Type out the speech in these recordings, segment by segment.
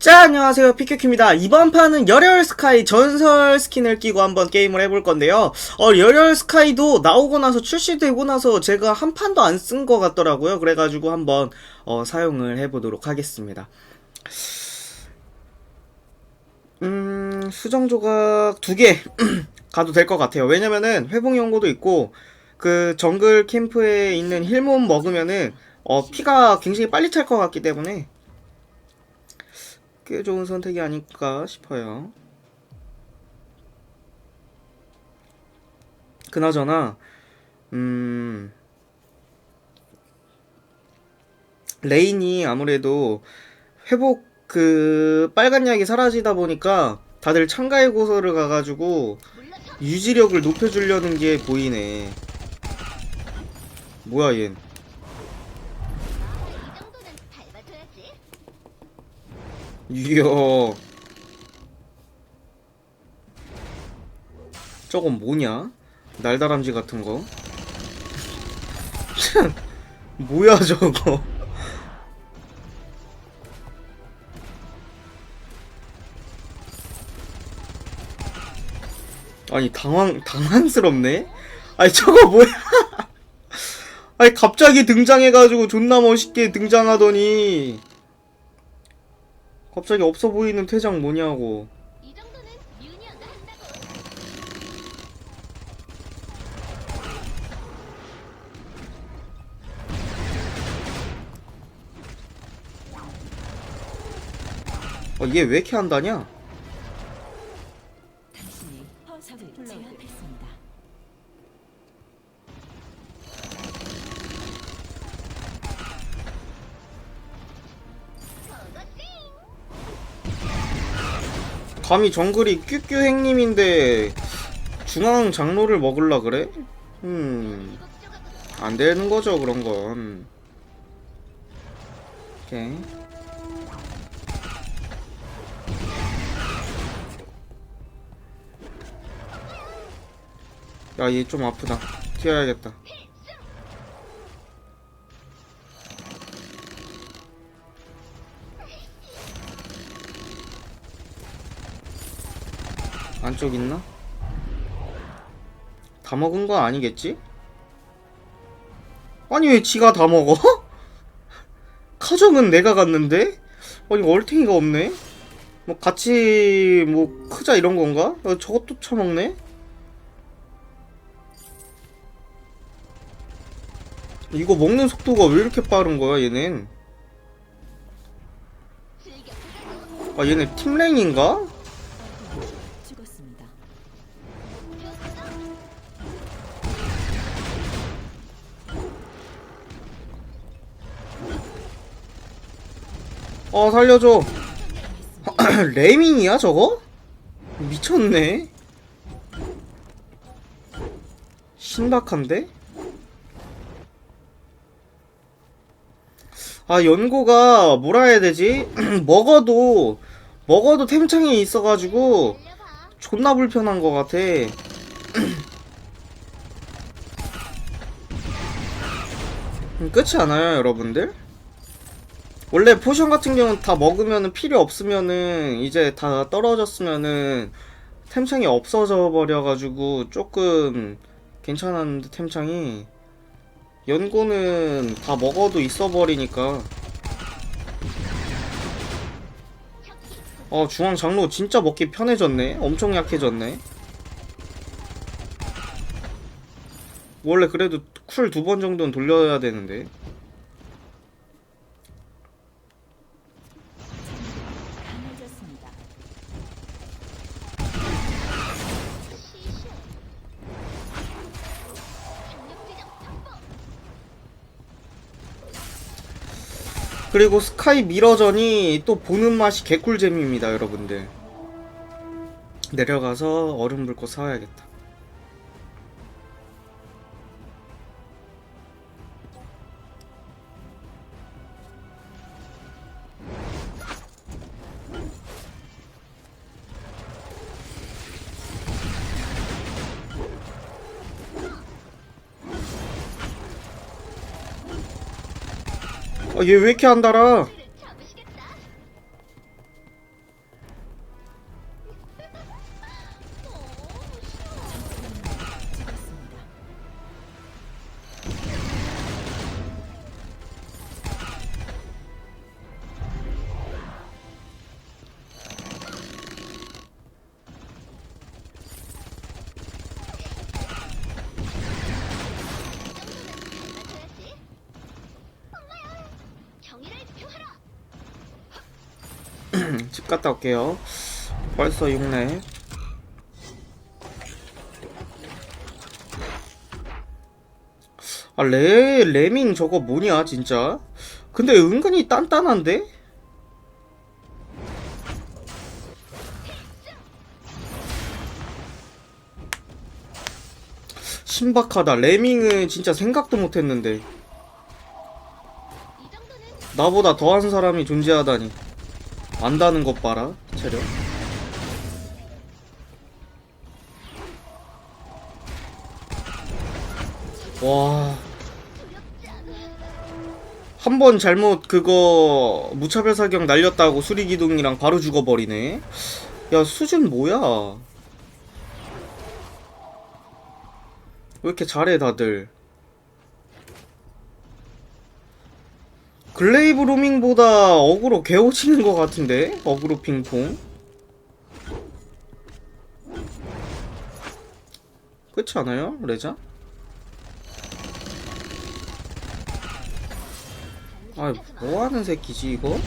자, 안녕하세요. 피큐큐입니다. 이번 판은 열혈 스카이 전설 스킨을 끼고 한번 게임을 해볼 건데요. 어, 열혈 스카이도 나오고 나서 출시되고 나서 제가 한 판도 안 쓴 것 같더라고요. 그래가지고 한번, 어, 사용을 해보도록 하겠습니다. 음, 수정 조각 두 개 가도 될 것 같아요. 왜냐면은 회복 연고도 있고, 그 정글 캠프에 있는 힐몸 먹으면은, 어, 피가 굉장히 빨리 찰 것 같기 때문에, 꽤 좋은 선택이 아닐까 싶어요. 그나저나, 음, 레인이 아무래도 회복 그 빨간 약이 사라지다 보니까 다들 참가의 고서를 가가지고 유지력을 높여주려는 게 보이네. 뭐야 얜? 이 정도는 밟아줘야지. 이야. 저건 뭐냐? 날다람쥐 같은 거? 뭐야 저거? 아니 당황 당황스럽네. 아니 저거 뭐야? 아니 갑자기 등장해가지고 존나 멋있게 등장하더니 갑자기 없어 보이는 퇴장 뭐냐고. 어, 얘 왜 이렇게 한다냐? 감히 정글이 뀨뀨 행님인데 중앙 장로를 먹을라 그래? 음, 안 되는 거죠 그런 건. 오케이. 야, 얘 좀 아프다. 튀어야겠다. 안쪽 있나? 다 먹은 거 아니겠지? 아니 왜 지가 다 먹어? 카정은 내가 갔는데? 아니 얼탱이가 없네? 뭐 같이 뭐 크자 이런 건가? 어, 저것도 처먹네? 이거 먹는 속도가 왜 이렇게 빠른 거야 얘는? 아 얘네 팀랭인가? 어 살려줘 레밍이야 저거? 미쳤네 신박한데? 아 연고가 뭐라 해야 되지? 먹어도 먹어도 템창이 있어가지고. 존나 불편한 것 같아 음, 끝이 않아요 여러분들? 원래 포션 같은 경우는 다 먹으면은 필요 없으면은 이제 다 떨어졌으면은 템창이 없어져 버려가지고 조금 괜찮았는데 템창이 연고는 다 먹어도 있어 버리니까. 어 중앙 장로 진짜 먹기 편해졌네. 엄청 약해졌네. 원래 그래도 쿨 두 번 정도는 돌려야 되는데 그리고 스카이 미러전이 또 보는 맛이 개꿀잼입니다, 여러분들. 내려가서 얼음 불꽃 사와야겠다. 아, 얘 왜 이렇게 안 달아? 집 갔다 올게요. 벌써 6렙. 아, 레, 레밍 저거 뭐냐, 진짜? 근데 은근히 단단한데? 신박하다. 레밍은 진짜 생각도 못했는데. 나보다 더한 사람이 존재하다니. 안다는 것 봐라, 체력. 와. 한 번 잘못 그거 무차별 사격 날렸다고 수리 기둥이랑 바로 죽어버리네. 야, 수준 뭐야? 왜 이렇게 잘해, 다들? 글레이브 로밍보다 어그로 개오치는 것 같은데? 어그로 핑퐁? 그렇지 않아요? 레자? 아, 뭐하는 새끼지 이거?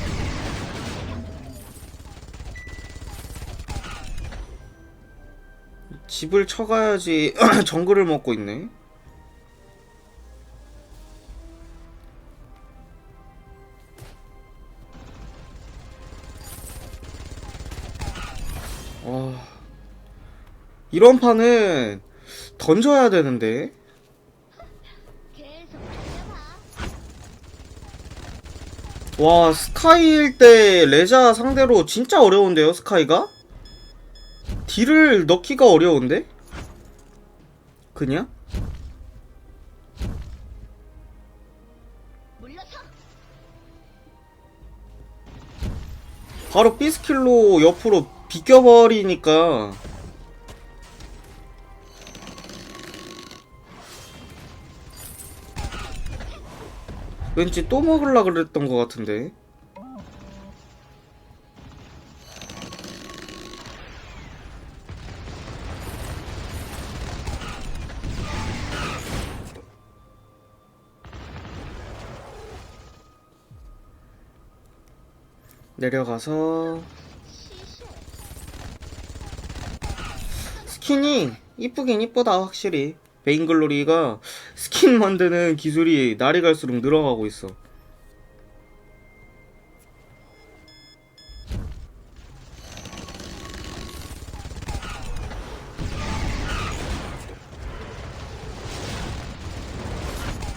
집을 쳐가야지 정글을 먹고 있네 이런 판은 던져야 되는데. 와 스카이일 때 레자 상대로 진짜 어려운데요 스카이가? 딜을 넣기가 어려운데? 그냥? 바로 B스킬로 옆으로 비껴버리니까 왠지 또 먹으려 그랬던 것 같은데 내려가서. 스킨이 이쁘긴 이쁘다 확실히 베인글로리가 스킨 만드는 기술이 날이 갈수록 늘어가고 있어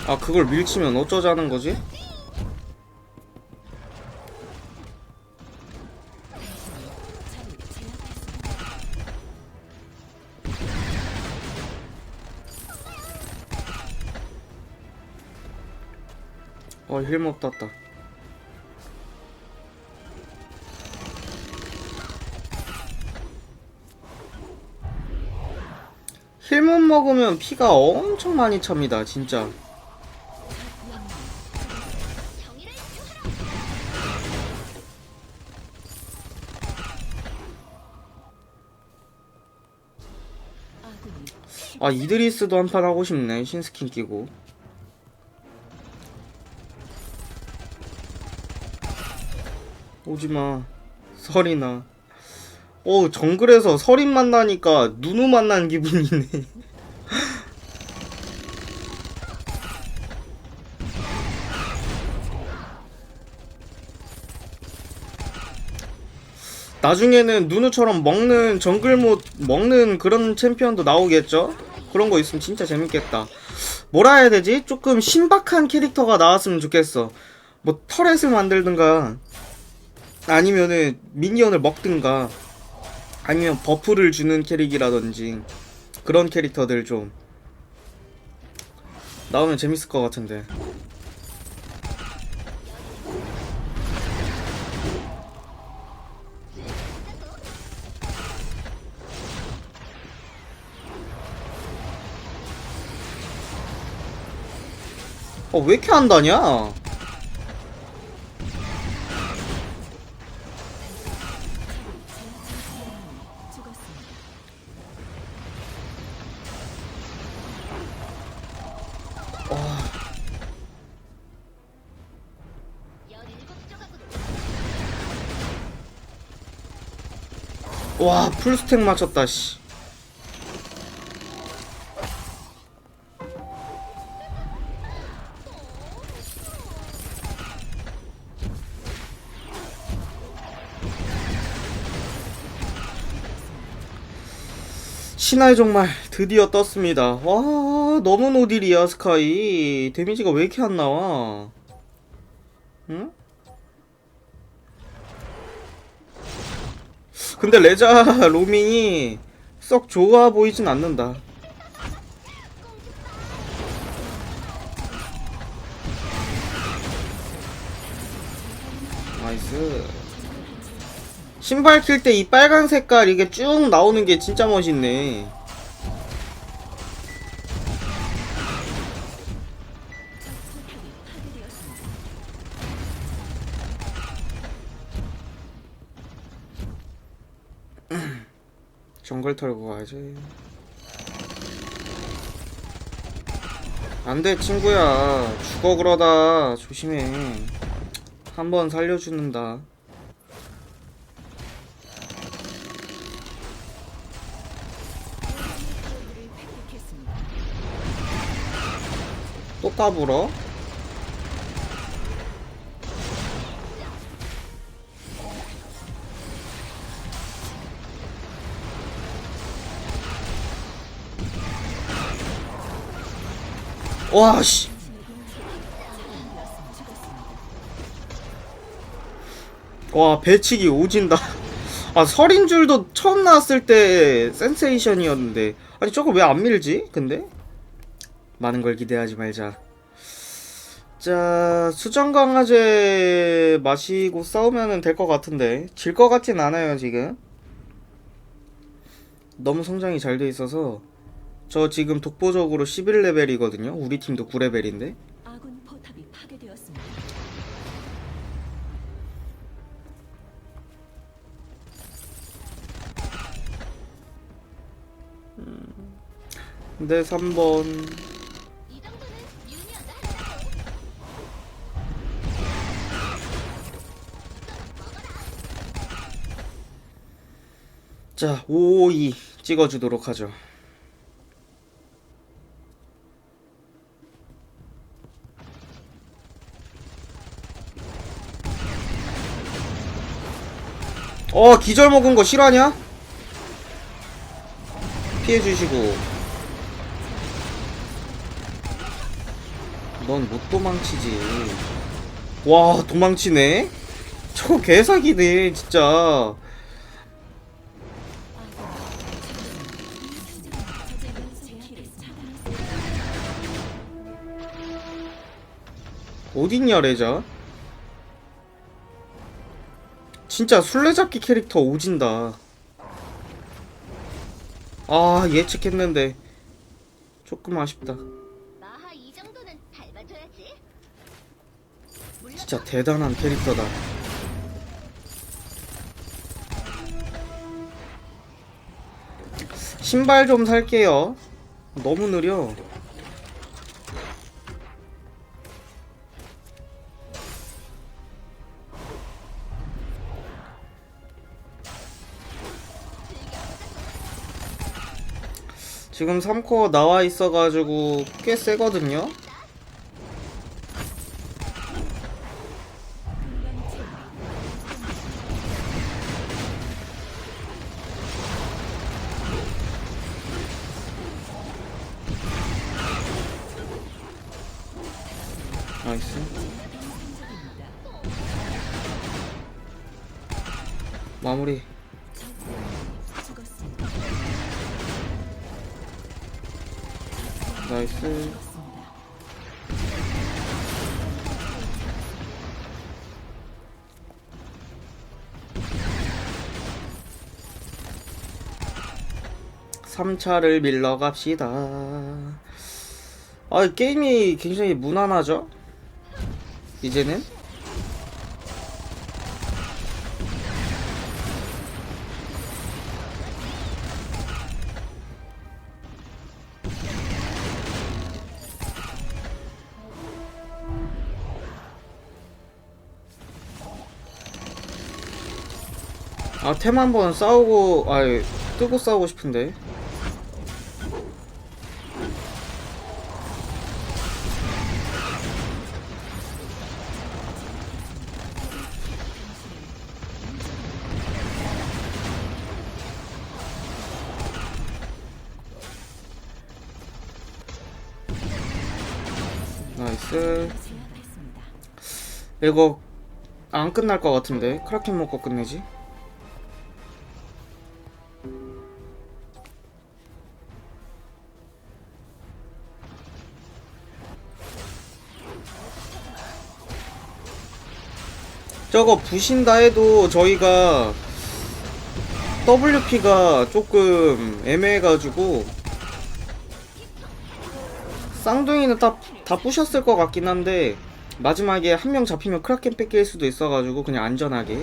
아 그걸 밀치면 어쩌자는 거지? 어 힐못 땄다. 힐못 먹으면 피가 엄청 많이 찹니다 진짜. 아 이드리스도 한 판 하고 싶네 신스킨 끼고 오지마 설이나 오 정글에서 설인 만나니까 누누 만난 기분이네 나중에는 누누처럼 먹는 정글못 먹는 그런 챔피언도 나오겠죠? 그런 거 있으면 진짜 재밌겠다. 뭐라 해야 되지? 조금 신박한 캐릭터가 나왔으면 좋겠어. 뭐 터렛을 만들든가 아니면은 미니언을 먹든가 아니면 버프를 주는 캐릭이라든지 그런 캐릭터들 좀 나오면 재밌을 것 같은데. 어, 왜 이렇게 한다냐? 풀스택 맞췄다 씨 신화의 정말 드디어 떴습니다. 와 너무 노딜이야 스카이 데미지가 왜 이렇게 안 나와? 응? 근데 레자 로밍이 썩 좋아 보이진 않는다. 나이스. 신발 킬 때 이 빨간 색깔 이게 쭉 나오는 게 진짜 멋있네. 정글 털고 가야지. 안 돼, 친구야. 죽어 그러다. 조심해. 한 번 살려주는다. 또 까불어? 와, 씨. 와, 배치기 오진다. 아, 설인 줄도 처음 나왔을 때 센세이션이었는데. 아니, 저거 왜 안 밀지? 근데? 많은 걸 기대하지 말자. 자, 수정강화제 마시고 싸우면 될 것 같은데. 질 것 같진 않아요, 지금. 너무 성장이 잘 돼 있어서. 저 지금 독보적으로 11레벨이거든요. 우리 팀도 9레벨인데. 아군 포탑이 파괴되었습니다. 근데 3번. 이 정도는 유니언도 한다고. 자, 552 찍어주도록 하죠. 어, 기절 먹은 거 실화냐? 피해주시고. 넌 못 도망치지. 와, 도망치네? 저거 개사기네, 진짜. 어딨냐 레자 진짜 술래잡기 캐릭터 오진다. 아 예측했는데. 조금 아쉽다. 진짜 대단한 캐릭터다. 신발 좀 살게요. 너무 느려 지금 3코어 나와 있어가지고 꽤 세거든요? 나이스. 마무리 나이스 삼차를 밀러 갑시다. 아, 게임이 굉장히 무난하죠? 이제는? 아, 템 한번 싸우고, 아, 뜨고 싸우고 싶은데. 나이스. 이거 안 끝날 것 같은데 크라켄 먹고 끝내지? 저거 부신다 해도 저희가 WP가 조금 애매해가지고 쌍둥이는 다, 다 부셨을 것 같긴 한데 마지막에 한 명 잡히면 크라켄 뺏길 수도 있어가지고 그냥 안전하게.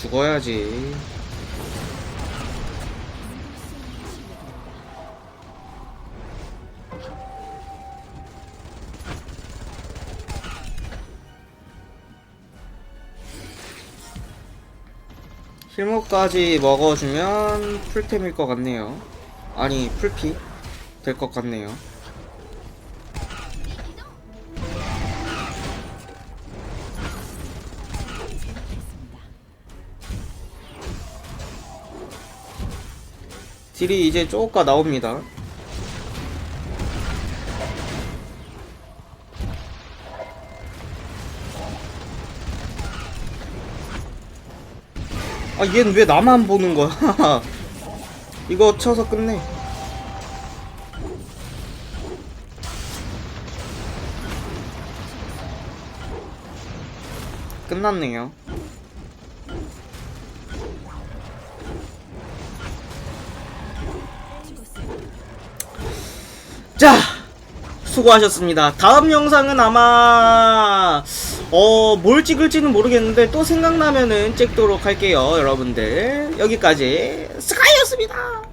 죽어야지 힐모까지 먹어주면 풀템일 것 같네요. 아니 풀피 될 것 같네요. 딜이 이제 쪼까 나옵니다. 아, 얘는 왜 나만 보는 거야? 이거 쳐서 끝내. 끝났네요. 자, 수고하셨습니다. 다음 영상은 아마 어, 뭘 찍을지는 모르겠는데 또 생각나면은 찍도록 할게요, 여러분들. 여기까지 스카이였습니다.